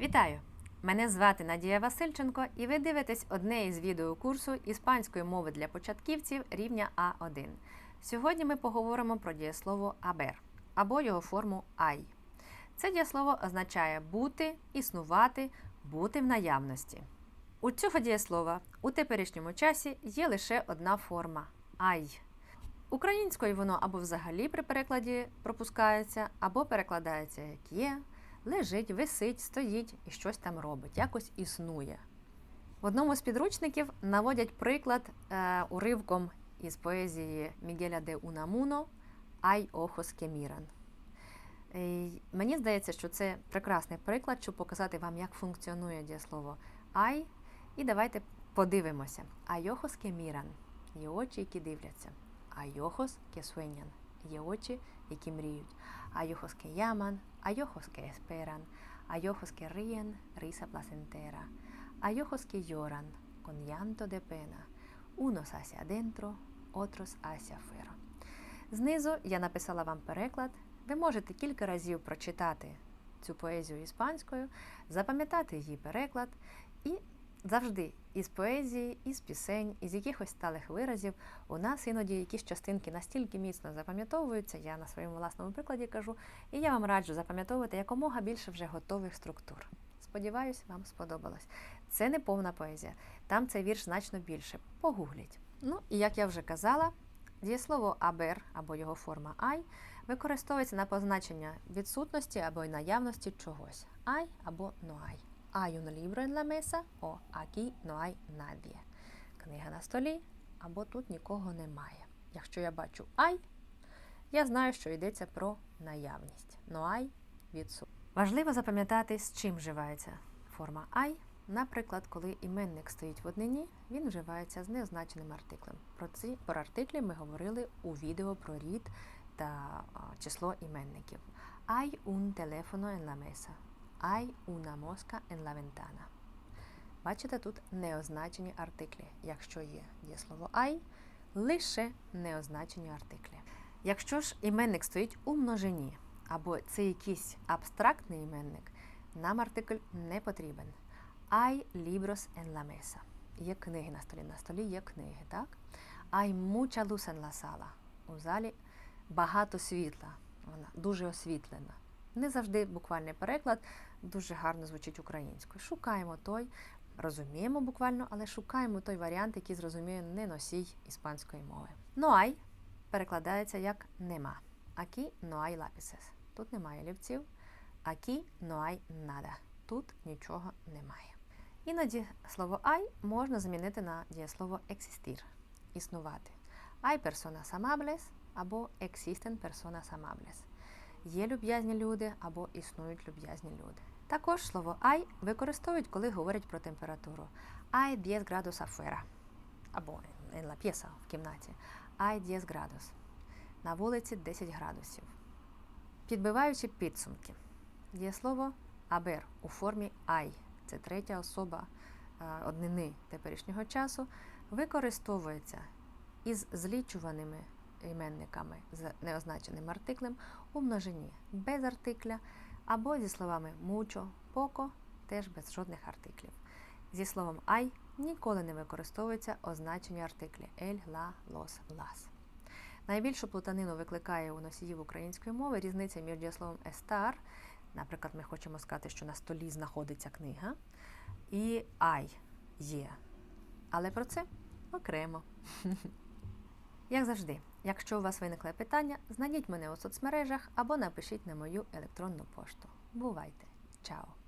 Вітаю! Мене звати Надія Васильченко, і ви дивитесь одне із відеокурсу іспанської мови для початківців рівня А1. Сьогодні ми поговоримо про дієслово абер або його форму ай. Це дієслово означає бути, існувати, бути в наявності. У цього дієслова у теперішньому часі є лише одна форма ай. Українською воно або взагалі при перекладі пропускається, або перекладається як є, лежить, висить, стоїть і щось там робить, якось існує. В одному з підручників наводять приклад е, уривком із поезії Мігеля де Унамуно Ай охос miran». Е, Мені здається, що це прекрасний приклад, щоб показати вам, як функціонує дієслово ай. І давайте подивимося. Ай охос que miran» – є очі, які дивляться. Ай охос que sueñan – є очі, які мріють. Que llaman, hay ojos que esperan, ojos que ríen, risa placentera, ojos que lloran, con llanto de pena, unos hacia. Знизу я написала вам переклад. Ви можете кілька разів прочитати цю поезію іспанською, запам'ятати її переклад і завжди із поезії, із пісень, із якихось сталих виразів у нас іноді якісь частинки настільки міцно запам'ятовуються, я на своєму власному прикладі кажу, і я вам раджу запам'ятовувати якомога більше вже готових структур. Сподіваюсь, вам сподобалось. Це не повна поезія, там цей вірш значно більше. Погугліть. Ну і як я вже казала, дієслово абер або його форма ай використовується на позначення відсутності або й наявності чогось ай або ноай. Hay un libro en la mesa о aquí no hay nadie. Книга на столі або тут нікого немає. Якщо я бачу ай, я знаю, що йдеться про наявність. No hay – відсутність. Важливо запам'ятати, з чим вживається форма ай. Наприклад, коли іменник стоїть в однині, він вживається з неозначеним артиклем. Про ці про артиклі ми говорили у відео про рід та число іменників. Hay un teléfono en la mesa. Hay una mosca en la ventana. Бачите, тут неозначені артиклі. Якщо є дієслово I, лише неозначені артиклі. Якщо ж іменник стоїть у множині, або це якийсь абстрактний іменник, нам артикль не потрібен. Hay libros en la mesa. Є книги на столі. На столі є книги, так? Hay mucha luz en la sala. У залі багато світла. Вона дуже освітлена. Не завжди буквальний переклад дуже гарно звучить українською. Шукаємо той, розуміємо буквально, але шукаємо той варіант, який зрозуміє не носій іспанської мови. Ноай перекладається як нема. Акі ноай лапісес. Тут немає лівців. Акі ноай нада. Тут нічого немає. Іноді слово ай можна замінити на дієслово existir – існувати. Hay personas amables або existen personas amables. Є люб'язні люди або існують люб'язні люди. Також слово ай використовують, коли говорять про температуру. Hay 10 градус afuera. Або en la pieza, в кімнаті. Hay 10 градус. На вулиці 10 градусів. Підбиваючи підсумки. Дієслово абер у формі ай. Це третя особа е, однини теперішнього часу. Використовується із злічуваними іменниками з неозначеним артиклем у множині без артикля, або зі словами mucho, poco, теж без жодних артиклів. Зі словом ай ніколи не використовуються означені артиклі ель, ла, лос, лас. Найбільшу плутанину викликає у носіїв української мови різниця між дієсловом estar, наприклад, ми хочемо сказати, що на столі знаходиться книга, і ай є. Але про це окремо. Як завжди, якщо у вас виникли питання, знайдіть мене у соцмережах або напишіть на мою електронну пошту. Бувайте! Чао!